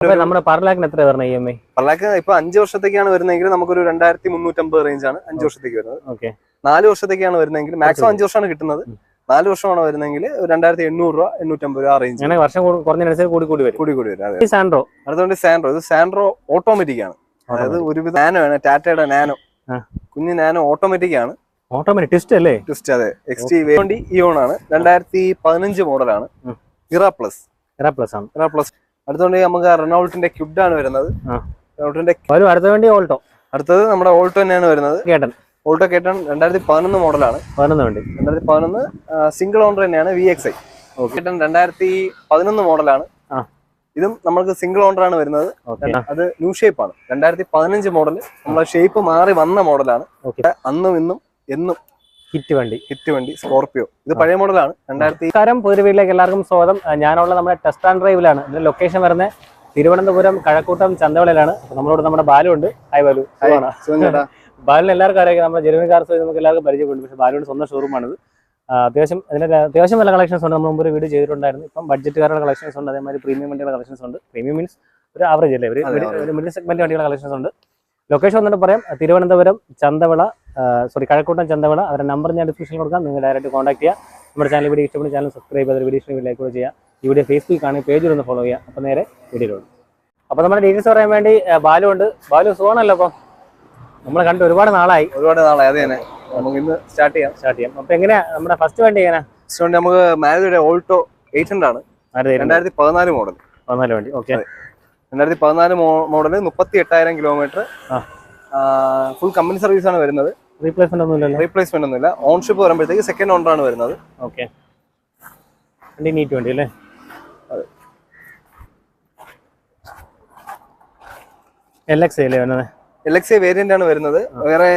നമ്മുടെ പെർ ലാഖിന് എത്ര വരുന്നത് ഇ എം ഐ ഇപ്പൊ അഞ്ച് വർഷത്തേക്കാണ് വരുന്നതെങ്കിൽ നമുക്കൊരു രണ്ടായിരത്തി മുന്നൂറ്റമ്പത് റേഞ്ച് ആണ് അഞ്ച് വർഷത്തേക്ക് വരുന്നത്. ഓക്കെ. നാല് വർഷത്തേക്കാണ് വരുന്നതെങ്കിൽ മാക്സിമം അഞ്ച് വർഷമാണ് കിട്ടുന്നത്. നാല് വർഷമാണ് വരുന്നെങ്കിൽ രണ്ടായിരത്തി എണ്ണൂറ് രൂപ എണ്ണൂറ്റമ്പത് രൂപ റേഞ്ച് അങ്ങനെ വർഷം കൂടു- കുറഞ്ഞതിനനുസരിച്ച് കൂടി കൂടി വരും. കൂടി കൂടി വരും സാൻഡ്രോ? അടുത്തോണ്ട് സാൻഡ്രോ. ഇത് സാൻഡ്രോ ഓട്ടോമാറ്റിക് ആണ്. അതായത് ഒരുവിധ നാനോ ആണ്. ടാറ്റയുടെ നാനോ. കുഞ്ഞു നാനോ ഓട്ടോമാറ്റിക് ആണ്. ഓട്ടോമാറ്റിക് ട്വിസ്റ്റ് അല്ലേ? ട്വിസ്റ്റ് അതെ. എക്സ് ടി വേണ്ടി ഇയോൺ ആണ്. രണ്ടായിരത്തി പതിനഞ്ച് മോഡലാണ്. ഇറ പ്ലസ് ഇറ പ്ലസ് ആണ്. ഇറ പ്ലസ് അടുത്തോണ്ട് നമുക്ക് റെനോൾട്ടിന്റെ ക്യുഡ് ആണ് വരുന്നത്. റെനോൾട്ടിന്റെ അടുത്ത വേണ്ടി ഓൾട്ടോ. അടുത്തത് നമ്മുടെ ഓൾട്ടോ തന്നെയാണ് വരുന്നത്. കേട്ടൻ. ഓൾട്ടോ കേട്ടൺ രണ്ടായിരത്തി പതിനൊന്ന് മോഡലാണ്. പതിനൊന്ന് വേണ്ടി. രണ്ടായിരത്തി പതിനൊന്ന് സിംഗിൾ ഓണർ തന്നെയാണ് വി എക്സ് ഐ കേട്ടൺ രണ്ടായിരത്തി പതിനൊന്ന് മോഡലാണ്. ഇതും നമ്മൾക്ക് സിംഗിൾ ഓണർ ആണ് വരുന്നത്. അത് ന്യൂ ഷേപ്പ് ആണ്. രണ്ടായിരത്തി പതിനഞ്ച് മോഡൽ നമ്മളെ ഷേപ്പ് മാറി വന്ന മോഡലാണ് അന്നും ഇന്നും എന്നും ഹിറ്റ് വണ്ടി. ഹിറ്റ് വണ്ടി സ്കോർപിയോ. ഇത് പഴയ മോഡലാണ് രണ്ടായിരത്തി നമസ്കാരം പുതിയ വീട്ടിലേക്ക് എല്ലാവർക്കും സ്വാഗതം. ഞാനുള്ള നമ്മുടെ ടെസ്റ്റ് ആൻഡ് ഡ്രൈവിലാണ്. ഇതിന്റെ ലൊക്കേഷൻ വരുന്നത് തിരുവനന്തപുരം കഴക്കൂട്ടം ചന്തവളയിലാണ് നമ്മളോട് നമ്മുടെ ബാലു ഉണ്ട്. ഹൈ ബാലു. ബാലിന് എല്ലാവർക്കും അറിയാം. നമ്മുടെ ജെനുവിൻ കാർസ് നമുക്ക് എല്ലാവർക്കും പരിചയപ്പെടും പക്ഷേ ബാലുവിന്റെ സ്വന്തം ഷോറൂമാണിത് അത്യാവശ്യം അതിന്റെ അത്യാവശ്യം നല്ല കളക്ഷൻസ് ഉണ്ട്. നമ്മൾ മുമ്പ് ഒരു വീഡിയോ ചെയ്തിട്ടുണ്ടായിരുന്നു. ഇപ്പം ബഡ്ജറ്റുകാരുടെ കളക്ഷൻസ് ഉണ്ട്. അതേമാതിരി പ്രീമിയം വണ്ടിയുടെ കളക്ഷൻസ് ഉണ്ട്. പ്രീമിയം മീൻസ് ഒരു ആവറേജ് അല്ലേ? ഒരു മിഡിൽ സെഗ്മെന്റ് വണ്ടിയുടെ കളക്ഷൻസ് ഉണ്ട്. ലൊക്കേഷൻ ഒന്നിട്ട് പറയാം. തിരുവനന്തപുരം ചന്തവിള സോറി കഴക്കൂട്ടം ചന്തവിള. അവരുടെ നമ്പർ ഞാൻ ഡിസ്ക്രിപ്ഷൻ കൊടുക്കാം. നിങ്ങൾ ഡയറക്റ്റ് കോൺടാക്ട് ചെയ്യുക നമ്മുടെ ചാനൽ വീഡിയോ ഇഷ്ടപ്പെടുന്ന ചാനൽ സബ്സ്ക്രൈബ് ചെയ്ത് വീഡിയോ ഇഷ്ടം ലൈക്ക് കൂടെ ചെയ്യുക ഇവിടെ വീഡിയോ ആണ് കാണുക പേജിൽ ഒന്ന് ഫോളോ ചെയ്യുക അപ്പോൾ നേരെ വീഡിയോയിലുണ്ട് അപ്പോൾ നമ്മുടെ ഡീറ്റെയിൽസ് പറയാൻ വേണ്ടി ബാലു ഉണ്ട്. ബാലു സുഖമാണല്ലോ അപ്പോൾ നമ്മൾ കണ്ട് ഒരുപാട് നാളായി. ഒരുപാട് നാളായി. അത് തന്നെ. നമുക്ക് ഇന്ന് സ്റ്റാർട്ട് ചെയ്യാം. സ്റ്റാർട്ട് ചെയ്യാം. അപ്പോൾ എങ്ങനെയാ നമ്മുടെ ഫസ്റ്റ് വണ്ടി എങ്ങനെയാ? ഫസ്റ്റ് വണ്ടി നമുക്ക് മാരുതിയുടെ ഓൾട്ടോ എയ്റ്റ് ഹൺഡ്രഡ് ആണ്? രണ്ടായിരത്തി പതിനാല് മോഡൽ പതിനാല് വണ്ടി. ഓക്കെ രണ്ടായിരത്തി പതിനാല് മോഡൽ മുപ്പത്തി എട്ടായിരം കിലോമീറ്റർ. ഫുൾ കമ്പനി സർവീസ് ആണ് വരുന്നത്. റീപ്ലേസ്മെന്റ് ഒന്നും ഇല്ല റീപ്ലേസ്മെന്റ് ഒന്നുമില്ല. ഓൺഷിപ്പ് വരുമ്പോഴത്തേക്ക് സെക്കൻഡ് ഓണർ ആണ് വരുന്നത്. ഓക്കെ വണ്ടി നീറ്റ് വണ്ടി അല്ലേ? എൽ എക്സ് അല്ലേ വരുന്നത്? എൽ എക്സ് വേരിയന്റ് ആണ് വരുന്നത്. വേറെ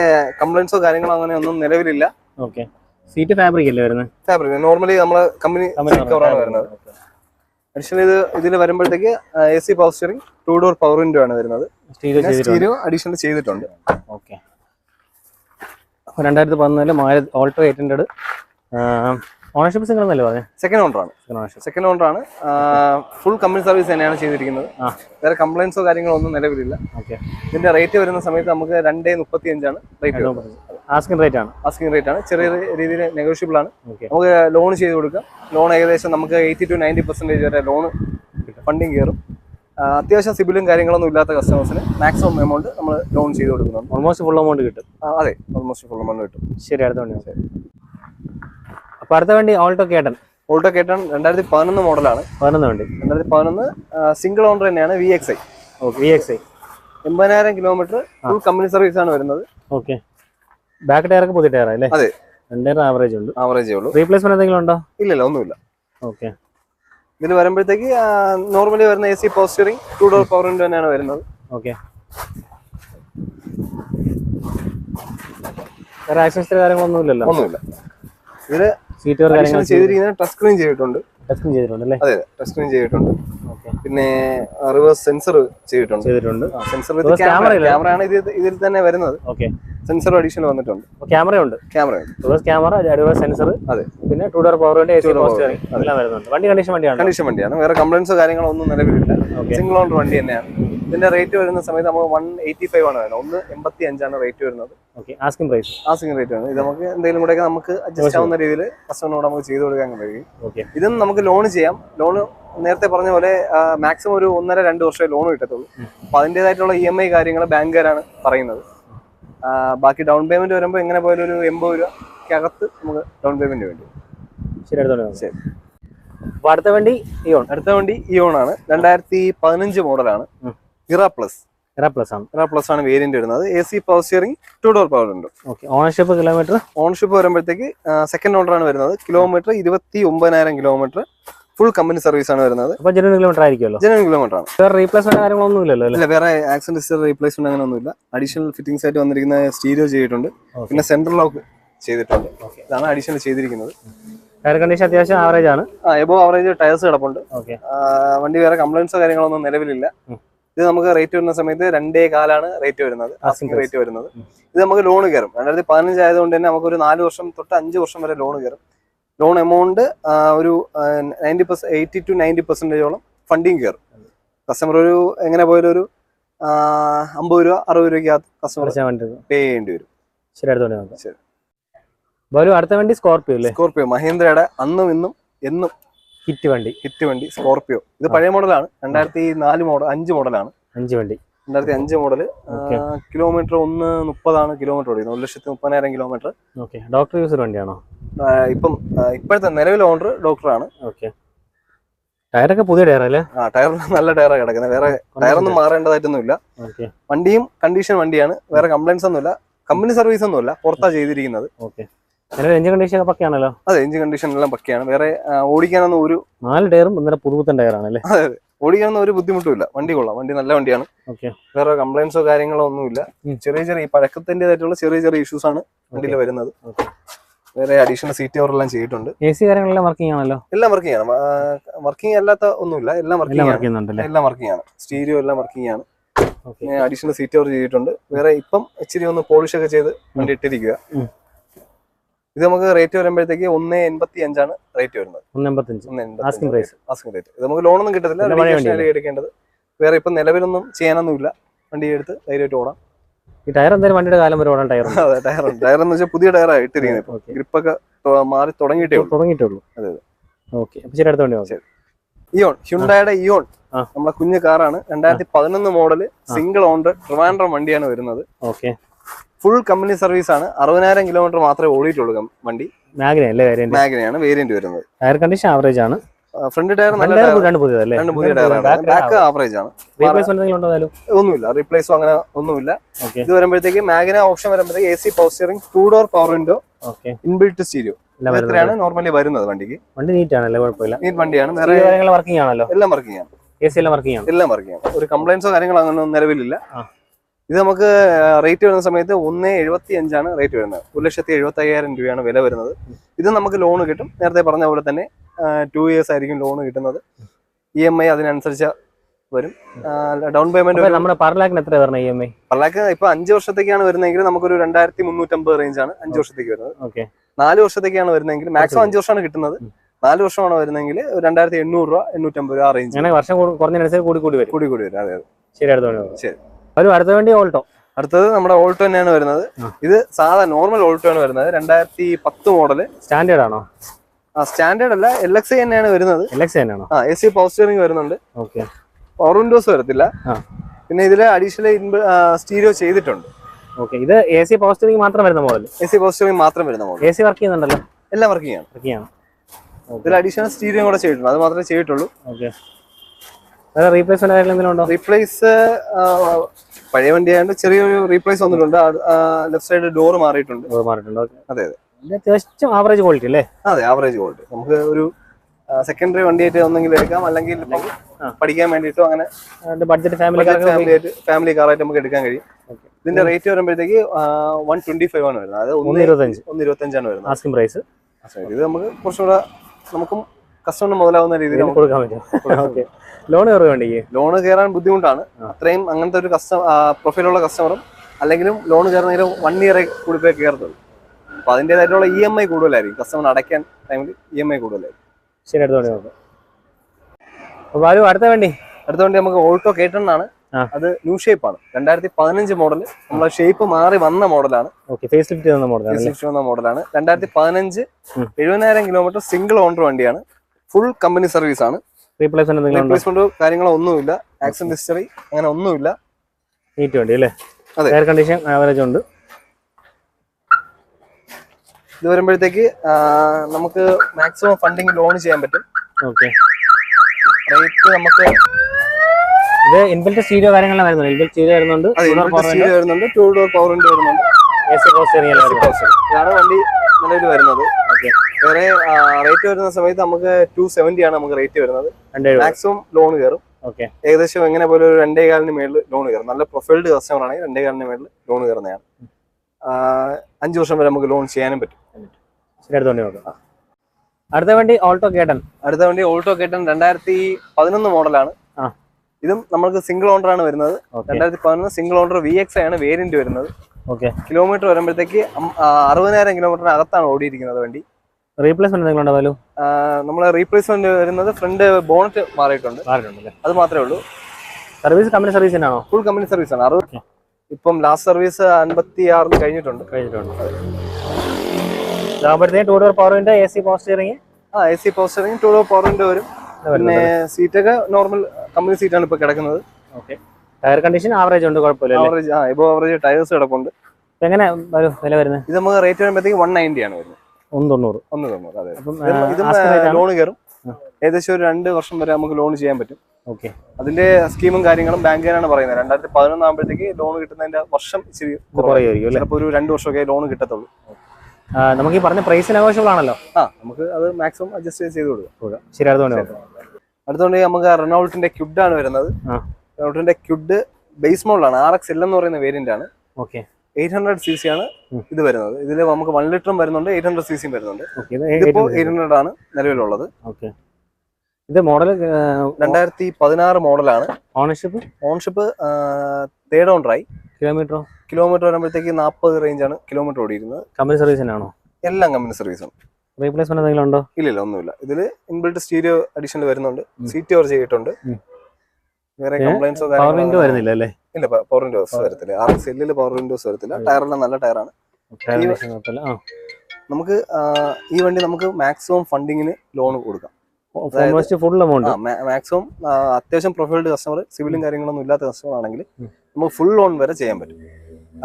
കംപ്ലൈൻസോ കാര്യങ്ങളോ അങ്ങനെ ഒന്നും നിലവിലില്ല. ഓക്കെ സീറ്റ് ഫാബ്രിക് അല്ലേ വരുന്നത്? ഫാബ്രിക് നോർമലി നമ്മൾ കമ്പനി കവറാണ് വരുന്നത്. അഡീഷണൽ ഇത് ഇതിൽ വരുമ്പോഴത്തേക്ക് A C power steering two door power window ആണ് വരുന്നത്. സ്റ്റീരിയോ അഡീഷണൽ ചെയ്തിട്ടുണ്ട്. ഓക്കെ രണ്ടായിരത്തി പതിനാല് Maruti Alto eight hundred ownership single എന്നല്ലേ സെക്കൻഡ് ഓണർ ആണ്. ഓണർഷിപ്പ് സെക്കൻഡ് ഓണർ ആണ്. ഫുൾ കമ്പനി സർവീസ് തന്നെയാണ് ചെയ്തിരിക്കുന്നത്. വേറെ കംപ്ലൈൻസോ കാര്യങ്ങളോ ഒന്നും നിലവിലില്ല. ഓക്കെ ഇതിന്റെ റേറ്റ് വരുന്ന സമയത്ത് നമുക്ക് രണ്ടേ മുപ്പത്തി അഞ്ചാണ് റേറ്റ് ആസ്കിങ് റേറ്റ് ആണ്. ആസ്കിംഗ് റേറ്റ് ആണ്. ചെറിയ രീതിയിൽ നെഗോഷ്യബിൾ ആണ്. ഓക്കെ നമുക്ക് ലോൺ ചെയ്ത് കൊടുക്കാം. ലോൺ ഏകദേശം നമുക്ക് എയ്റ്റി ടു നയന്റി പെർസെന്റേജ് വരെ ലോൺ ഫണ്ടിങ് കയറും. അത്യാവശ്യം സിബിലും കാര്യങ്ങളൊന്നും ഇല്ലാത്ത കസ്റ്റമേഴ്സിന് മാക്സിമം എമൗണ്ട് നമ്മൾ ലോൺ ചെയ്ത് കൊടുക്കുന്നുണ്ട്. ഓൾമോസ്റ്റ് ഫുൾ എമൗണ്ട് കിട്ടും. അതെ. ഓൾമോസ്റ്റ് ഫുൾ എമൗണ്ട് കിട്ടും. ശരി അടുത്ത വണ്ടി അപ്പോൾ അടുത്ത വണ്ടി ഓൾട്ടോ കേട്ടൻ. ഓൾട്ടോ കേട്ടൺ രണ്ടായിരത്തി പതിനൊന്ന് മോഡലാണ്. പതിനൊന്ന് വണ്ടി. രണ്ടായിരത്തി പതിനൊന്ന് സിംഗിൾ ഓണർ തന്നെയാണ് V X I okay V X I എൺപതിനായിരം കിലോമീറ്റർ ഫുൾ കമ്പനി സർവീസ് ആണ് വരുന്നത്. ഓക്കെ. ബാക്ക് ടയറൊക്കെ പുതിയ ടയർ അല്ലേ? അതെ. രണ്ടേരം ആവറേജ് ഉണ്ട് ആവറേജേ ഉള്ളൂ. റീപ്ലേസ്മെന്റ് എന്തെങ്കിലും ഉണ്ടോ? ഇല്ലല്ലോ ഒന്നുമില്ല. ഓക്കെ. ഇതിൽ വരുമ്പോഴത്തേക്ക് നോർമലി വരുന്ന A C പോസ്റ്ററിംഗ് two two door power window തന്നെയാണ് വരുന്നത്. ഓക്കെ. വേറെ ആക്സസ് കാര്യങ്ങളൊന്നുമില്ലല്ലോ ഒന്നുമില്ല. ഇതിൽ സീറ്റ് കാര്യങ്ങൾ അഡീഷണൽ ചെയ്തിരിക്കുന്നത് ടച്ച് സ്ക്രീൻ ചെയ്തിട്ടുണ്ട്. ടെസ്റ്റിംഗ് ചെയ്തിട്ടുണ്ട് അല്ലേ? അതെ ടച്ച് സ്ക്രീൻ ചെയ്തിട്ടുണ്ട്. പിന്നെ റിവേഴ്സ് സെൻസർ ചെയ്തിട്ടുണ്ട്. ചെയ്തിട്ടുണ്ട്. സെൻസർ ക്യാമറ ക്യാമറ ആണ് ഇത് ഇതിൽ തന്നെ വരുന്നത്. ഓക്കെ സെൻസർ അഡീഷണൽ വന്നിട്ടുണ്ട്. ക്യാമറ ഉണ്ട്. Camera reverse camera reverse sensor അതെ. പിന്നെ two door power A C എല്ലാം വരുന്നുണ്ട്. വണ്ടി കണ്ടീഷൻ വണ്ടിയാണ് കണ്ടീഷൻ വണ്ടിയാണ്. വേറെ കംപ്ലൈൻസോ കാര്യങ്ങളോ ഒന്നും നിലവിലില്ല. സിംഗിൾ ഓണർ വണ്ടി തന്നെയാണ്. ഇതിന്റെ റേറ്റ് വരുന്ന സമയത്ത് നമുക്ക് വൺ എയ്റ്റി ഫൈവ് ആണ് വരുന്നത്. ഒന്ന് എൺപത്തി അഞ്ചാണ് റേറ്റ് വരുന്നത് ആസ്കിംഗ് പ്രൈസ് ആസ്കിംഗ് റേറ്റ് ആണ്. ഇത് നമുക്ക് എന്തെങ്കിലും കൂടെ നമുക്ക് അഡ്ജസ്റ്റ് ആവുന്ന രീതിയിൽ കസ്റ്റമറിനോട് നമുക്ക് ചെയ്ത് കൊടുക്കാൻ കഴിയും. ഇതും നമുക്ക് ലോൺ ചെയ്യാം. ലോൺ നേരത്തെ പറഞ്ഞ പോലെ മാക്സിമം ഒരു ഒന്നര രണ്ട് വർഷമേ ലോൺ കിട്ടത്തുള്ളൂ. അപ്പൊ അതിന്റെതായിട്ടുള്ള ഇ എം ഐ കാര്യങ്ങൾ ബാങ്കുകാരാണ് പറയുന്നത്. ബാക്കി ഡൗൺ പേയ്മെന്റ് വരുമ്പോൾ എങ്ങനെ പോയാലും ഒരു എൺപത് രൂപയ്ക്കകത്ത് നമുക്ക് ഡൗൺ പേയ്മെന്റ് വേണ്ടി. ശരി ശരി. അടുത്ത വണ്ടി ഇയോൺ അടുത്ത വണ്ടി ഇയോൺ ആണ്. രണ്ടായിരത്തി പതിനഞ്ച് മോഡലാണ്. ഇറ പ്ലസ്. ഇറ പ്ലസ് ആണ്. ഇറ പ്ലസ് ആണ് വേരിയന്റ് വരുന്നത്. A C power steering to door power ഉണ്ട്. ഓക്കെ. ഓണർഷിപ്പ് കിലോമീറ്റർ ഓണർഷിപ്പ് വരുമ്പോഴത്തേക്ക് സെക്കൻഡ് ഓണർ ആണ് വരുന്നത്. കിലോമീറ്റർ ഇരുപത്തി ഒമ്പതിനായിരം കിലോമീറ്റർ ഫുൾ കമ്പനി സർവീസ് ആണ് വരുന്നത്. അപ്പോൾ ജനുവൻ കിലോമീറ്റർ ആയിരിക്കുമല്ലോ? ജനുവൻ കിലോമീറ്റർ ആണ്. വേറെ റീപ്ലേസ്മെന്റ് കാര്യങ്ങളൊന്നും ഇല്ലല്ലോ അല്ലേ വേറെ ആക്സിഡന്റ് റീപ്ലേസ്മെന്റ് അങ്ങനെ ഒന്നുമില്ല അഡീഷണൽ ഫിറ്റിംഗ്സ് ആയിട്ട് വന്നിരിക്കുന്ന സ്റ്റീരിയോ ചെയ്തിട്ടുണ്ട്. പിന്നെ സെൻട്രൽ ലോക്ക് ചെയ്തിട്ടുണ്ട്. ഇതാണ് അഡീഷണൽ ചെയ്തിരിക്കുന്നത്. ടയർ കണ്ടീഷൻ അത്യാവശ്യം ആവറേജ് ആണ്. എബോ ആവറേജ് ടയർസ് കിടപ്പുണ്ട്. വണ്ടി വേറെ കംപ്ലൈൻസോ കാര്യങ്ങളൊന്നും നിലവിലില്ല. ഇത് നമുക്ക് റേറ്റ് വരുന്ന സമയത്ത് രണ്ടേ കാലാണ് റേറ്റ് വരുന്നത്. റേറ്റ് വരുന്നത്. ഇത് നമുക്ക് ലോൺ കയറും. രണ്ടായിരത്തി പതിനഞ്ച് ആയതുകൊണ്ട് തന്നെ നമുക്ക് ഒരു നാല് വർഷം തൊട്ട് അഞ്ച് വർഷം വരെ ലോൺ കയറും. ലോൺ എമൗണ്ട് ഒരു ninety percent eighty to ninety പെർസെന്റേജോളം funding കയറും. കസ്റ്റമർ ഒരു എങ്ങനെ പോയാലും ഒരു അമ്പത് രൂപ അറുപത് രൂപയ്ക്കകത്ത് കസ്റ്റമർ പേ ചെയ്യേണ്ടി വരും. ശരി ശരി. അടുത്ത വണ്ടി സ്കോർപ്പിയോ അല്ലേ? സ്കോർപ്പിയോ മഹീന്ദ്രയുടെ അന്നും ഇന്നും എന്നും ഹിറ്റ് വണ്ടി. ഹിറ്റ് വണ്ടി സ്കോർപിയോ. ഇത് പഴയ മോഡലാണ്. രണ്ടായിരത്തി നാല് മോഡൽ അഞ്ച് മോഡലാണ്. അഞ്ച് വണ്ടി. രണ്ടായിരത്തി അഞ്ച് മോഡൽ. കിലോമീറ്റർ ഒന്ന് മുപ്പതാണ് കിലോമീറ്റർ ഓടിക്കുന്നത്. ഒരു ലക്ഷത്തി മുപ്പതിനായിരം കിലോമീറ്റർ. ഓക്കെ. ഡോക്ടർ യൂസർ വണ്ടിയാണോ? ഇപ്പം ഇപ്പോഴത്തെ നിലവിൽ ഓണർ ഡോക്ടറാണ്. ഓക്കെ. ടയറൊക്കെ പുതിയ ടയർ അല്ലേ ആ ടയർ നല്ല ടയറാണ് കിടക്കുന്നത് വേറെ ടയറൊന്നും മാറേണ്ടതായിട്ടൊന്നുമില്ല. ഓക്കെ. വണ്ടിയും കണ്ടീഷൻ വണ്ടിയാണ്. വേറെ കംപ്ലൈൻസ് ഒന്നുമില്ല. കമ്പനി സർവീസ് ഒന്നുമില്ല. പുറത്താണ് ചെയ്തിരിക്കുന്നത്. ഓക്കെ. എഞ്ചിൻ കണ്ടീഷൻ പക്കയാണല്ലോ. അതെ എഞ്ചിൻ കണ്ടീഷൻ എല്ലാം പക്കയാണ്. വേറെ ഓടിക്കാനൊന്നും ഒരു നാല് ടയറും ഇന്നലെ പുതുപുത്തൻ ടയറാണ് അല്ലേ ഓടിക്കാനൊന്നും ഒരു ബുദ്ധിമുട്ടുമില്ല വണ്ടി കൊള്ളാം. വണ്ടി നല്ല വണ്ടിയാണ്. വേറെ കംപ്ലൈൻസോ കാര്യങ്ങളോ ഒന്നുമില്ല ചെറിയ ചെറിയ പഴക്കത്തിന്റെതായിട്ടുള്ള ചെറിയ ചെറിയ ഇഷ്യൂസ് ആണ് വണ്ടിയിൽ വരുന്നത്. വേറെ അഡീഷണൽ സീറ്റ് എല്ലാം ചെയ്തിട്ടുണ്ട്. എ സി കാര്യങ്ങളെല്ലാം വർക്കിംഗ് ആണല്ലോ? എല്ലാം വർക്കിംഗ് ആണ്. വർക്കിംഗ് അല്ലാത്ത ഒന്നുമില്ല. എല്ലാം വർക്കിംഗ് വർക്ക് ആണ്. എല്ലാം വർക്കിംഗ് ആണ്. സ്റ്റീരിയോ എല്ലാം വർക്കിംഗ് ആണ്. അഡീഷണൽ സീറ്റ് കവർ ചെയ്തിട്ടുണ്ട്. വേറെ ഇപ്പം ഇച്ചിരി ഒന്ന് പോളിഷ് ഒക്കെ ചെയ്ത് വണ്ടി ഇട്ടിരിക്കുക. ഇത് നമുക്ക് റേറ്റ് വരുമ്പോഴത്തേക്ക് ഒന്ന് എൺപത്തി അഞ്ചാണ് റേറ്റ് വരുന്നത് ആസ്കിംഗ് റേറ്റ് ഇത് നമുക്ക് ലോണൊന്നും കിട്ടത്തില്ല. എടുക്കേണ്ടത്. വേറെ ഇപ്പം നിലവിലൊന്നും ചെയ്യാനൊന്നുമില്ല. വണ്ടി എടുത്ത് ധൈര്യമായിട്ട് ഓടാം. ഈ ടയർ എന്തായാലും വണ്ടിയുടെ കാലം വരെ ഓടാൻ ടയർ അതെ ടയർ ടയർ എന്ന് വെച്ചാൽ പുതിയ ടയറാണ് ഇട്ടിരിക്കുന്നത് ഇപ്പൊ. ഓക്കെ ഗ്രിപ്പൊക്കെ മാറി തുടങ്ങിയിട്ടേ ഉള്ളൂ. തുടങ്ങിയിട്ടുള്ളൂ അതെ, അതെ. ഓക്കെ അപ്പൊ ശരി അടുത്ത വണ്ടി ശരി. ഇയോൺ ഹ്യുണ്ടായുടെ ഇയോൺ. നമ്മളെ കുഞ്ഞു കാറാണ് രണ്ടായിരത്തി പതിനൊന്ന് മോഡൽ സിംഗിൾ ഓണ്ട് ട്രിവാൻഡ്രം വണ്ടിയാണ് വരുന്നത്. ഓക്കെ ഫുൾ കമ്പനി സർവീസ് ആണ്. അറുപതിനായിരം കിലോമീറ്റർ മാത്രമേ ഓടിയിട്ടുള്ളൂ വണ്ടി. മാഗ്നയാണ് വേരിയന്റ് വരുന്നത്. എയർ കണ്ടീഷൻ ആവറേജ് ആണ്. ഫ്രണ്ട് ടയർ നല്ല രണ്ട് പുതിയ ടയറാണ് ബാക്ക് ആവറേജ് ആണ്. ഒന്നുമില്ല. റീപ്ലേസോ അങ്ങനെ ഒന്നുമില്ല. ഇത് വരുമ്പോഴത്തേക്ക് മാഗ്ന ഓപ്ഷൻ വരുമ്പോഴത്തേക്ക് A C power steering two door power window inbuilt stereo എത്രയാണ് നോർമലി വരുന്നത് വണ്ടിക്ക്. വണ്ടി നീറ്റ് ആണല്ലേ? കുഴപ്പമില്ല. നീറ്റ് വണ്ടിയാണ്. വർക്കിംഗ് ആണല്ലോ. എല്ലാം വർക്കിംഗ് ആണ്. എ സി എല്ലാം വർക്കിംഗ് ആണ്. എല്ലാം വർക്കിംഗ് ആണ്. ഒരു കംപ്ലൈൻസോ കാര്യങ്ങളോ അങ്ങനെ നിലവിലില്ല. ഇത് നമുക്ക് റേറ്റ് വരുന്ന സമയത്ത് ഒന്ന് എഴുപത്തി അഞ്ചാണ് റേറ്റ് വരുന്നത്. ഒരു ലക്ഷത്തി എഴുപത്തി അയ്യായിരം രൂപയാണ് വില വരുന്നത്. ഇത് നമുക്ക് ലോൺ കിട്ടും. നേരത്തെ പറഞ്ഞ പോലെ തന്നെ ടു ഇയേഴ്സ് ആയിരിക്കും ലോൺ കിട്ടുന്നത്. ഇ എം ഐ അതിനനുസരിച്ച് വരും. ഡൗൺ പേയ്മെന്റ് നമ്മുടെ per ലാഖിന് എത്ര വരണം ഇ എം ഐ പല്ലാക്ക് ഇപ്പൊ അഞ്ച് വർഷത്തേക്കാണ് വരുന്നതെങ്കിൽ നമുക്കൊരു രണ്ടായിരത്തി മുന്നൂറ്റമ്പത് റേഞ്ച് ആണ് അഞ്ച് വർഷത്തേക്ക് വരുന്നത്. ഓക്കെ. നാല് വർഷത്തേക്കാണ് വരുന്നതെങ്കിൽ മാക്സിമം അഞ്ച് വർഷമാണ് കിട്ടുന്നത്. നാല് വർഷമാണ് വരുന്നതെങ്കിൽ രണ്ടായിരത്തി എണ്ണൂറ് രൂപ എണ്ണൂറ്റമ്പത് രൂപ ആ റേഞ്ച് വർഷം കുറഞ്ഞ കൂടി കൂടി വരും. കൂടി കൂടി വരും. അതെ അതെ. ശരി അടുത്ത ശരി. ഒരു അടുത്ത വേണ്ടി ഓൾട്ടോ. അടുത്തത് നമ്മുടെ ഓൾട്ടോ തന്നെയാണ് വരുന്നത്. ഇത് സാധാ നോർമൽ ഓൾട്ടോ ആണ് വരുന്നത്. രണ്ടായിരത്തി പത്ത് മോഡൽ സ്റ്റാൻഡേർഡ് ആണോ? ആ സ്റ്റാൻഡേർഡ് അല്ല. എൽ എക്സ് തന്നെയാണ് വരുന്നത്. എൽ എക്സ് തന്നെയാണോ? ആ എ സി പവർ സ്റ്റിയറിംഗ് വരുന്നുണ്ട്. ഓക്കെ പവർ വിൻഡോസ് വരത്തില്ല. പിന്നെ ഇതിൽ അഡീഷണൽ സ്റ്റീരിയോ ചെയ്തിട്ടുണ്ട്. ഓക്കെ ഇത് എ സി പവർ സ്റ്റിയറിംഗ് മാത്രം വരുന്ന model A C power steering മാത്രം വരുന്ന മോഡൽ എ സി വർക്ക് ചെയ്യുന്നുണ്ടല്ലോ? എല്ലാം വർക്കിംഗ് ആണ്. വർക്കിംഗ് ആണ്. ഇതിൽ അഡീഷണൽ സ്റ്റീരിയോ കൂടെ ചെയ്തിട്ടുണ്ട്. അത് മാത്രമേ ചെയ്തിട്ടുള്ളൂ. ഓക്കെ റീപ്ലേസ്മെന്റ് എന്തെങ്കിലും ഉണ്ടോ? റീപ്ലേസ് പഴയ വണ്ടിയായതുകൊണ്ട് ചെറിയൊരു റീപ്ലേസ് വന്നിട്ടുണ്ട്. ലെഫ്റ്റ് സൈഡ് ഡോർ മാറിയിട്ടുണ്ട്. മാറിയിട്ടുണ്ട് അതെ അതെ. അത്യാവശ്യം ആവറേജ് ക്വാളിറ്റി അല്ലേ? അതെ ആവറേജ് ക്വാളിറ്റി നമുക്ക് ഒരു സെക്കൻഡറി വണ്ടിയായിട്ട് ഒന്നെങ്കിൽ എടുക്കാം. അല്ലെങ്കിൽ പഠിക്കാൻ വേണ്ടിയിട്ടോ അങ്ങനെ ബഡ്ജറ്റ് ഫാമിലി ഫാമിലി ആയിട്ട് ഫാമിലി കാറായിട്ട് നമുക്ക് എടുക്കാൻ കഴിയും. ഇതിന്റെ റേറ്റ് വരുമ്പോഴത്തേക്ക് വൺ ട്വന്റി ഫൈവ് ആണ് വരുന്നത്. അതായത് ഒന്ന് ഒന്ന് ഇരുപത്തഞ്ച്. ഒന്ന് ഇരുപത്തഞ്ചാണ് വരുന്നത്. ആസ്കിംഗ് പ്രൈസ് ഇത് നമുക്ക് കുറച്ചുകൂടെ നമുക്കും കസ്റ്റമറിന് മുതലാവുന്ന രീതിയിൽ നമുക്ക് കൊടുക്കാൻ പറ്റും. ലോൺ കയറി വേണ്ടിക്ക്? ലോണ് കയറാൻ ബുദ്ധിമുട്ടാണ്. അത്രയും അങ്ങനത്തെ ഒരു കസ്റ്റമർ പ്രൊഫൈലുള്ള കസ്റ്റമറും അല്ലെങ്കിലും ലോൺ കയറുന്നതിന് വൺ ഇയർ പോയി കയറത്തുള്ളൂ. അപ്പൊ അതിന്റെതായിട്ടുള്ള ഇ എം ഐ കൂടുതലായിരിക്കും. കസ്റ്റമർ അടയ്ക്കാൻ ടൈമിൽ ഇ എം ഐ കൂടുതലായിരിക്കും. ശരി അടുത്ത വണ്ടി നോക്കാം. ബാലു അടുത്ത വണ്ടി? അടുത്ത വണ്ടി നമുക്ക് ഓൾട്ടോ കേട്ടെണ്ണാണ്. അത് ന്യൂ ഷേപ്പ് ആണ്. രണ്ടായിരത്തി പതിനഞ്ച് മോഡൽ നമ്മളെ ഷേപ്പ് മാറി വന്ന മോഡലാണ് ഫേസ് ലിഫ്റ്റ് വന്ന മോഡലാണ് രണ്ടായിരത്തി പതിനഞ്ച്. എഴുപതിനായിരം കിലോമീറ്റർ സിംഗിൾ ഓണർ വണ്ടിയാണ്. ഫുൾ കമ്പനി സർവീസ് ആണ്. റീപ്ലേസ്മെന്റ് കാര്യങ്ങളോ ഒന്നുമില്ല. ആക്സിഡന്റ് ഹിസ്റ്ററി അങ്ങനെ ഒന്നുമില്ല. നീറ്റ് വണ്ടി അല്ലേ? അതെ. എയർ കണ്ടീഷൻ ആവറേജ് ഉണ്ട്. ഇത് വരുമ്പോഴത്തേക്ക് നമുക്ക് മാക്സിമം ഫണ്ടിങ് ലോൺ ചെയ്യാൻ പറ്റും. ഓക്കെ റേറ്റ് നമുക്ക് ഇത് ഇൻബിൽറ്റ് സ്റ്റീരിയോ കാര്യങ്ങളെല്ലാം വരുന്നുണ്ട്. ഇൻബിൽറ്റ് സ്റ്റീരിയോ വരുന്നുണ്ട്. സ്റ്റീരിയോ വരുന്നുണ്ട്. ടൂ ഡോർ പവർ വിൻഡോ വരുന്നുണ്ട്. ഇതാണ് വണ്ടി നിലവിൽ വരുന്നത്. ഓക്കെ. വേറെ റേറ്റ് വരുന്ന സമയത്ത് നമുക്ക് ടു സെവന്റി ആണ് നമുക്ക് റേറ്റ് വരുന്നത്. മാക്സിമം ലോൺ കയറും. ഓക്കെ. ഏകദേശം എങ്ങനെ പോലെ ഒരു രണ്ടേ കാലിന് മേളിൽ ലോൺ കയറും. നല്ല പ്രൊഫൈൽഡ് കസ്റ്റമർ ആണെങ്കിൽ രണ്ടേ കാലിന് മേളിൽ ലോൺ കയറുന്നതാണ്. അഞ്ചു വർഷം വരെ നമുക്ക് ലോൺ ചെയ്യാനും പറ്റും. അടുത്ത വണ്ടി ഓൾട്ടോ കേട്ടൻ അടുത്ത വണ്ടി ഓൾട്ടോ കേട്ടൻ രണ്ടായിരത്തി പതിനൊന്ന് മോഡലാണ്. ഇതും നമുക്ക് സിംഗിൾ ഓണർ ആണ് വരുന്നത്. രണ്ടായിരത്തി പതിനൊന്ന് സിംഗിൾ ഓണർ വി എക്സ് ആണ് വേരിയന്റ് വരുന്നത്. ഓക്കെ. കിലോമീറ്റർ വരുമ്പോഴത്തേക്ക് അറുപതിനായിരം കിലോമീറ്ററിന് അകത്താണ് ഓടിയിരിക്കുന്നത് വണ്ടി. റീപ്ലേസ്മെന്റ് എന്തെങ്കിലും ഉണ്ടാവുമല്ലോ നമ്മളെ റീപ്ലേസ്മെന്റ് വരുന്നത് ഫ്രണ്ട് ബോണറ്റ് മാറിയിട്ടുണ്ട്. അത് മാത്രമേ ഉള്ളൂ. സർവീസ് കമ്പനി സർവീസ് തന്നെയാണോ? ഫുൾ കമ്പനി സർവീസ് ആണ്. അറുപത് ഇപ്പം ലാസ്റ്റ് സർവീസ് അൻപത്തി ആറിന് കഴിഞ്ഞിട്ടുണ്ട്. കഴിഞ്ഞിട്ടുണ്ട് two door power window A C power steering ആ A C power steering two door പവറിന്റെ വരും. പിന്നെ സീറ്റൊക്കെ നോർമൽ കമ്പനി സീറ്റാണ് ഇപ്പൊ കിടക്കുന്നത്. ഓക്കെ ടയർ കണ്ടീഷൻ ആവറേജ് ഉണ്ട് കുഴപ്പമില്ല ആവറേജ് ആ ഇപ്പോൾ ആവറേജ് ടയേഴ്സ് കിടപ്പുണ്ട്. എങ്ങനെ വില വരുന്നത്? ഇത് നമുക്ക് റേറ്റ് വരുമ്പോഴത്തേക്ക് വൺ നയന്റി ആണ് വരുന്നത്. ഒന്ന് തൊണ്ണൂറ് ഒന്ന് തൊണ്ണൂറ് അതെ അപ്പം ലോൺ കയറും. ഏകദേശം ഒരു രണ്ട് വർഷം വരെ നമുക്ക് ലോൺ ചെയ്യാൻ പറ്റും. ഓക്കെ. അതിന്റെ സ്കീമും കാര്യങ്ങളും ബാങ്കുകാരാണ് പറയുന്നത്. രണ്ടായിരത്തി പതിനൊന്ന് ആകുമ്പോഴത്തേക്ക് ലോൺ കിട്ടുന്നതിന്റെ വർഷം ഇച്ചിരി ചിലപ്പോൾ ഒരു രണ്ട് വർഷമൊക്കെ ലോൺ കിട്ടത്തുള്ളൂ. നമുക്ക് ഈ പറഞ്ഞ പ്രൈസിന് ആണല്ലോ ആ നമുക്ക് അത് മാക്സിമം അഡ്ജസ്റ്റ് ചെയ്ത് കൊടുക്കാം. ശരി അടുത്ത അടുത്തോണ്ട് നമുക്ക് റെനോൾട്ടിന്റെ ക്യുഡ് ആണ് വരുന്നത് റെനോൾട്ടിന്റെ ക്യുഡ് ബേസ് മോഡലാണ്. ആർ എക്സ് എൽ എന്ന് പറയുന്ന വേരിയന്റ് ആണ്. Okay. Eight hundred C C ആണ് ഇത് വരുന്നത്. ഇതിൽ നമുക്ക് വൺ ലിറ്ററും വരുന്നുണ്ട് എയ്റ്റ് ഹൺഡ്രഡ് സി സിയും വരുന്നുണ്ട്. ഇതിപ്പോ എയ്റ്റ് ഹൺഡ്രഡ് ആണ് നിലവിലുള്ളത്. ഓക്കെ. ഇത് മോഡൽ രണ്ടായിരത്തി പതിനാറ് മോഡലാണ്. ഓണർഷിപ്പ് ഓൺഷിപ്പ് തേർഡ് ഓണറായി കിലോമീറ്ററോ കിലോമീറ്റർ വരുമ്പോഴത്തേക്ക് നാൽപ്പത് റേഞ്ച് ആണ് കിലോമീറ്റർ ഓടിയിരുന്നത്. കമ്പനി സർവീസ് ആണോ എല്ലാം കമ്പനി സർവീസാണ് റീപ്ലേസ്മെന്റ് എന്തെങ്കിലും ഉണ്ടോ? ഇല്ല ഇല്ല ഒന്നുമില്ല. ഇതിൽ ഇൻബിൽറ്റ് സ്റ്റീരിയോ അഡീഷണൽ വരുന്നുണ്ട്. സീറ്റ് ഓർ ചെയ്തിട്ടുണ്ട്. വേറെ കംപ്ലൈൻസോ പവർ വിൻഡോ വരുന്നില്ല അല്ലേ? ഇല്ല പവർ വിൻഡോസ് വരത്തില്ല. ആർ എക്സ് പവർ വിൻഡോസ് വരത്തില്ല. ടയറെല്ലാം നല്ല ടയറാണ് നമുക്ക് ഈ വണ്ടി നമുക്ക് മാക്സിമം ഫണ്ടിങ്ങിന് ലോൺ കൊടുക്കാം. ഫുൾ എമൗണ്ട് മാക്സിമം അത്യാവശ്യം പ്രൊഫൈൽഡ് കസ്റ്റമർ സിവിലും കാര്യങ്ങളൊന്നും ഇല്ലാത്ത കസ്റ്റമർ ആണെങ്കിൽ. നമുക്ക് ഫുൾ ലോൺ വരെ ചെയ്യാൻ പറ്റും.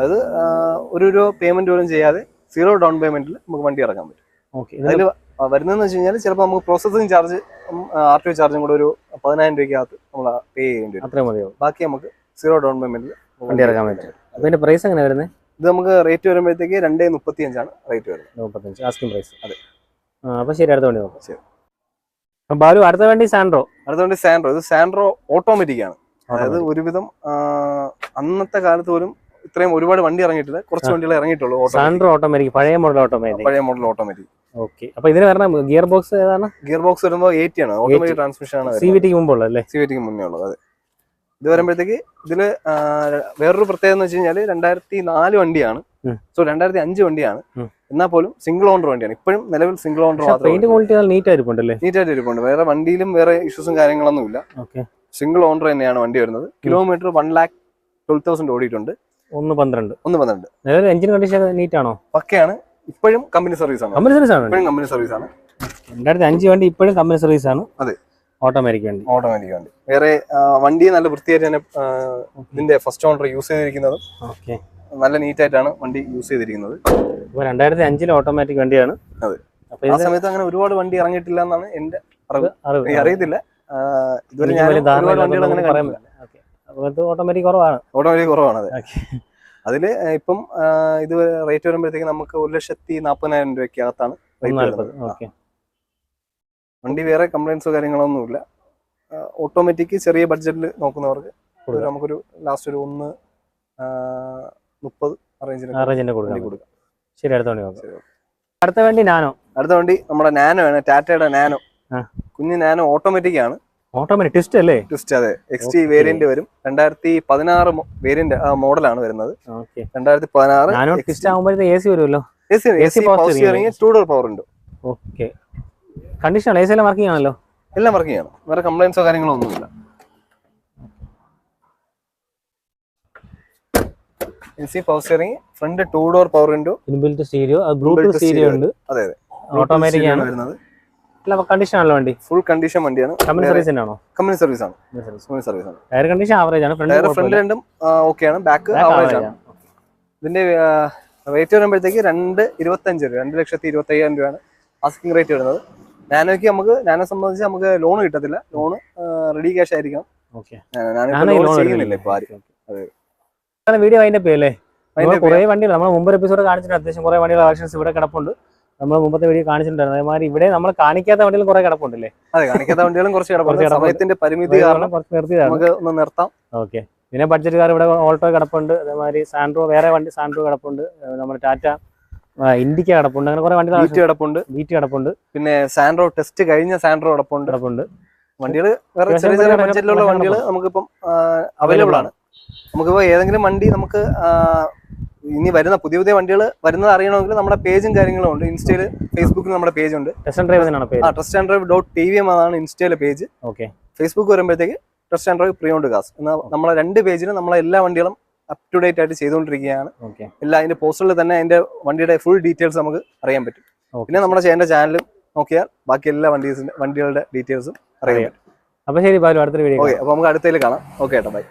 അത് ഒരു രൂപ പേയ്മെന്റ് പോലും ചെയ്യാതെ സീറോ ഡൗൺ പേയ്മെന്റിൽ നമുക്ക് വണ്ടി ഇറക്കാൻ പറ്റും. അതിൽ വരുന്നതെന്ന് വെച്ച് കഴിഞ്ഞാൽ ചിലപ്പോൾ നമുക്ക് processing charge R T O ചാർജും കൂടെ ഒരു പതിനായിരം രൂപയ്ക്കകത്ത് നമ്മൾ പേ ചെയ്യേണ്ടി വരും. അത്രയും മതിയോ ബാക്കി നമുക്ക് സീറോ ഡൗൺ പേയ്മെന്റിൽ വണ്ടി ഇറക്കാൻ പറ്റും. അതിന്റെ പ്രൈസ് എങ്ങനെ വരുന്നത്? ഇത് നമുക്ക് റേറ്റ് വരുമ്പോഴത്തേക്ക് രണ്ടേ മുപ്പത്തി അഞ്ചാണ് റേറ്റ് വരുന്നത്. മുപ്പത്തഞ്ച് ആസ്കിംഗ് പ്രൈസ് അതെ. അപ്പോൾ അപ്പൊ ശരി അടുത്ത വണ്ടി നോക്കാം. ശരി. അപ്പൊ ബാലു അടുത്ത വണ്ടി സാൻഡ്രോ അടുത്ത വണ്ടി സാൻഡ്രോ ഇത് സാൻഡ്രോ ഓട്ടോമാറ്റിക് ആണ്. അതായത് ഒരുവിധം അന്നത്തെ കാലത്ത് പോലും ഇത്രയും ഒരുപാട് വണ്ടി ഇറങ്ങിയിട്ടില്ല. കുറച്ച്. വണ്ടികൾ ഇറങ്ങിയിട്ടുള്ളൂ സാൻഡ്രോ ഓട്ടോമാറ്റിക് പഴയ മോഡൽ ഓട്ടോമാറ്റിക് പഴയ മോഡൽ ഓട്ടോമാറ്റിക് ഓക്കെ. അപ്പൊ ഇതിന് വരണം ഗിയർ ബോക്സ് ഏതാണ്? ഗിയർ ബോക്സ് വരുമ്പോൾ എയ്റ്റി ആണ്. ഓട്ടോമാറ്റിക് ട്രാൻസ്മിഷൻ ആണ് സി വി ടിക്ക് മുമ്പുള്ള അല്ലേ സി വി ടിക്ക് മുന്നേ ഉള്ളത് അതെ. ഇത് വരുമ്പോഴത്തേക്ക് ഇതിൽ വേറൊരു പ്രത്യേകത എന്ന് വെച്ച് കഴിഞ്ഞാൽ രണ്ടായിരത്തി നാല് വണ്ടിയാണ്. സോ രണ്ടായിരത്തി അഞ്ച് വണ്ടിയാണ്. എന്നാ എന്നാൽ പോലും സിംഗിൾ ഓണർ വണ്ടിയാണ്. ഇപ്പോഴും നിലവിൽ single owner paint quality neat ആയിരിക്കുമല്ലേ നീറ്റായിട്ട് ഇരിപ്പുണ്ട്. വേറെ വണ്ടിയിലും വേറെ ഇഷ്യൂസും കാര്യങ്ങളൊന്നും ഇല്ല. സിംഗിൾ ഓണർ തന്നെയാണ് വണ്ടി വരുന്നത്. Kilometre one lakh twelve thousand ഓടിയിട്ടുണ്ട്. ഒന്ന് പന്ത്രണ്ട്. ഒന്ന് പന്ത്രണ്ട്. എഞ്ചിൻ കണ്ടീഷൻ നീറ്റ് ആണോ? പക്കയാണ്. ഇപ്പോഴും കമ്പനി സർവീസ് ആണ്. കമ്പനി സർവീസ് ആണ്. ഇപ്പോഴും കമ്പനി സർവീസ് ആണ്. രണ്ടായിരത്തി അഞ്ച് വണ്ടി ഇപ്പോഴും കമ്പനി സർവീസ് ആണ്. അതെ. ഓട്ടോമാറ്റിക് വണ്ടി. ഓട്ടോമാറ്റിക് വണ്ടി. വേറെ വണ്ടി നല്ല വൃത്തിയായിട്ട് തന്നെ ഇതിന്റെ ഫസ്റ്റ് ഓണർ യൂസ് ചെയ്തിരിക്കുന്നതും. ഓക്കെ നല്ല നീറ്റായിട്ടാണ് വണ്ടി യൂസ് ചെയ്തിരിക്കുന്നത്. ഇപ്പൊ രണ്ടായിരത്തി അഞ്ചിലെ ഓട്ടോമാറ്റിക് വണ്ടിയാണ്. അതെ. ആ സമയത്ത് അങ്ങനെ ഒരുപാട് വണ്ടി ഇറങ്ങിയിട്ടില്ല എന്നാണ് എന്റെ അറിവ്. അറിവ്. അറിയത്തില്ല. ഇതുവരെ ഞാൻ ഒരുപാട് വണ്ടികൾ അങ്ങനെ ഓട്ടോമാറ്റിക് കുറവാണ്. ഓട്ടോമാറ്റിക് കുറവാണ് അത്. അതിൽ ഇപ്പം ഇത് റേറ്റ് വരുമ്പോഴത്തേക്ക് നമുക്ക് ഒരു ലക്ഷത്തി നാൽപ്പതിനായിരം രൂപയ്ക്ക് അകത്താണ് റേറ്റ് വരുന്നത്. വണ്ടി വേറെ കംപ്ലൈൻസോ കാര്യങ്ങളൊന്നുമില്ല. ഓട്ടോമാറ്റിക് ചെറിയ ബഡ്ജറ്റിൽ നോക്കുന്നവർക്ക് നമുക്കൊരു ലാസ്റ്റ് ഒരു ഒന്ന് മുപ്പത് റേഞ്ചിന് കൊടുക്കാം. ശരി അടുത്ത വണ്ടി അടുത്ത വണ്ടി നാനോ? അടുത്ത വണ്ടി നമ്മുടെ നാനോ ആണ് ടാറ്റയുടെ നാനോ. കുഞ്ഞ് നാനോ ഓട്ടോമാറ്റിക് ആണ്. ഓട്ടോമാറ്റിക് ട്വിസ്റ്റ് അല്ലേ? ട്വിസ്റ്റ് അതെ. എക്സ് ടി വേരിയന്റ് വരും. രണ്ടായിരത്തി പതിനാറ് വേരിയന്റ് മോഡലാണ് വരുന്നത്. രണ്ടായിരത്തി പതിനാറ് നാനോ ട്വിസ്റ്റ് ആകുമ്പോഴത്തെ എ സി വരുമല്ലോ? AC AC പവർ ഉണ്ട്. ഓക്കെ കണ്ടീഷൻ എ സി എല്ലാം വർക്കിംഗ് ആണല്ലോ? എല്ലാം വേറെ കംപ്ലൈൻസോ കാര്യങ്ങളോ ഒന്നുമില്ല. A C power steering front two door power window inbuilt stereo bluetooth stereo ഉണ്ട്. അതെ അതെ. ഓട്ടോമാറ്റിക് ആണ്. വരുന്നത്. കണ്ടീഷൻ വണ്ടി? ഫുൾ കണ്ടീഷൻ വണ്ടിയാണ്. കമ്പനി സർവീസ് ആണോ? കമ്പനി സർവീസ് ആണ്. കമ്പനി സർവീസ് ആണ്. ടയർ കണ്ടീഷൻ ആവറേജ് ആണ് ടയർ ഫ്രണ്ട് രണ്ടും ഓക്കെ ആണ്. ബാക്ക് ആവറേജ് ആണ്. ഇതിന്റെ റേറ്റ് വരുമ്പോഴത്തേക്ക് രണ്ട് ഇരുപത്തഞ്ച് രൂപ രണ്ട് ലക്ഷത്തി ഇരുപത്തി അയ്യായിരം രൂപയാണ് ആസ്കിംഗ് റേറ്റ് വരുന്നത്. നാനോയ്ക്ക് നമുക്ക് നാനോ സംബന്ധിച്ച് നമുക്ക് ലോൺ കിട്ടത്തില്ല. ലോണ് റെഡി ക്യാഷ് ആയിരിക്കണം. വീഡിയോ പേരല്ലേ അതിന്റെ കുറെ വണ്ടികൾ നമ്മൾ മുമ്പ് എപ്പിസോഡ് കാണിച്ചിട്ട് അത്യാവശ്യം കുറെ വണ്ടികൾ കളക്ഷൻസ് ഇവിടെ കിടപ്പുണ്ട്. നമ്മൾ മുമ്പത്തെ വീഡിയോ കാണിച്ചിട്ടുണ്ടായിരുന്നു. അതേമാതിരി ഇവിടെ നമ്മൾ കാണിക്കാത്ത വണ്ടികളും കുറെ കിടപ്പുണ്ടല്ലേ? അതെ കാണിക്കാത്ത വണ്ടികളും കുറച്ച് കിടപ്പുണ്ട്. സമയത്തിന്റെ പരിമിതി കാരണം കുറച്ച് നിർത്തിയതാണ്. നമുക്ക് ഒന്ന് നിർത്താം. ഓക്കെ. പിന്നെ ബഡ്ജറ്റ് കാർ ഇവിടെ ഓൾട്ടോ കിടപ്പുണ്ട്. അതേമാതിരി സാൻഡ്രോ വേറെ വണ്ടി സാൻഡ്രോ കിടപ്പുണ്ട്. നമ്മുടെ ടാറ്റ ഇൻഡിക്ക കിടപ്പുണ്ട്. അങ്ങനെ കുറെ വണ്ടികൾ കിടപ്പുണ്ട്. ബീറ്റ് കിടപ്പുണ്ട്. പിന്നെ സാൻഡ്രോ ടെസ്റ്റ് കഴിഞ്ഞ സാൻഡ്രോ കിടപ്പുണ്ട്. കിടപ്പുണ്ട്. വണ്ടികൾ വേറെ ചെറിയ ചെറിയ ബഡ്ജറ്റിലുള്ള. വണ്ടികൾ നമുക്കിപ്പം അവൈലബിൾ ആണ്. നമുക്കിപ്പോ ഏതെങ്കിലും വണ്ടി നമുക്ക് ഇനി വരുന്ന പുതിയ പുതിയ വണ്ടികൾ വരുന്നത് അറിയണമെങ്കിൽ നമ്മുടെ പേജും കാര്യങ്ങളും ഉണ്ട്. ഇൻസ്റ്റയിൽ ഫേസ്ബുക്കിൽ നമ്മുടെ പേജ് ഉണ്ട് ടെസ്റ്റ് ഡ്രൈവ് പേര് ആ trust and drive dot T V ഇൻസ്റ്റയിലെ page. Okay Facebook വരുമ്പോഴത്തേക്ക് trust and drive pre owned cars എന്നാൽ നമ്മളെ രണ്ട് പേജിലും നമ്മളെ എല്ലാ വണ്ടികളും അപ് ടു ഡേറ്റ് ആയിട്ട് ചെയ്തുകൊണ്ടിരിക്കുകയാണ്. എല്ലാ അതിന്റെ പോസ്റ്ററിൽ തന്നെ അതിന്റെ വണ്ടിയുടെ ഫുൾ ഡീറ്റെയിൽസ് നമുക്ക് അറിയാൻ പറ്റും. പിന്നെ നമ്മുടെ ചേട്ടന്റെ ചാനലും നോക്കിയാൽ ബാക്കി എല്ലാ വണ്ടീസിന്റെ വണ്ടികളുടെ ഡീറ്റെയിൽസും അറിയാൻ അറിയാം. അപ്പൊ ശരി ബാലു അടുത്തൊരു വീഡിയോ ഓക്കെ അപ്പൊ നമുക്ക് അടുത്തതിൽ കാണാം. ഓക്കെ ഏട്ടാ ബൈ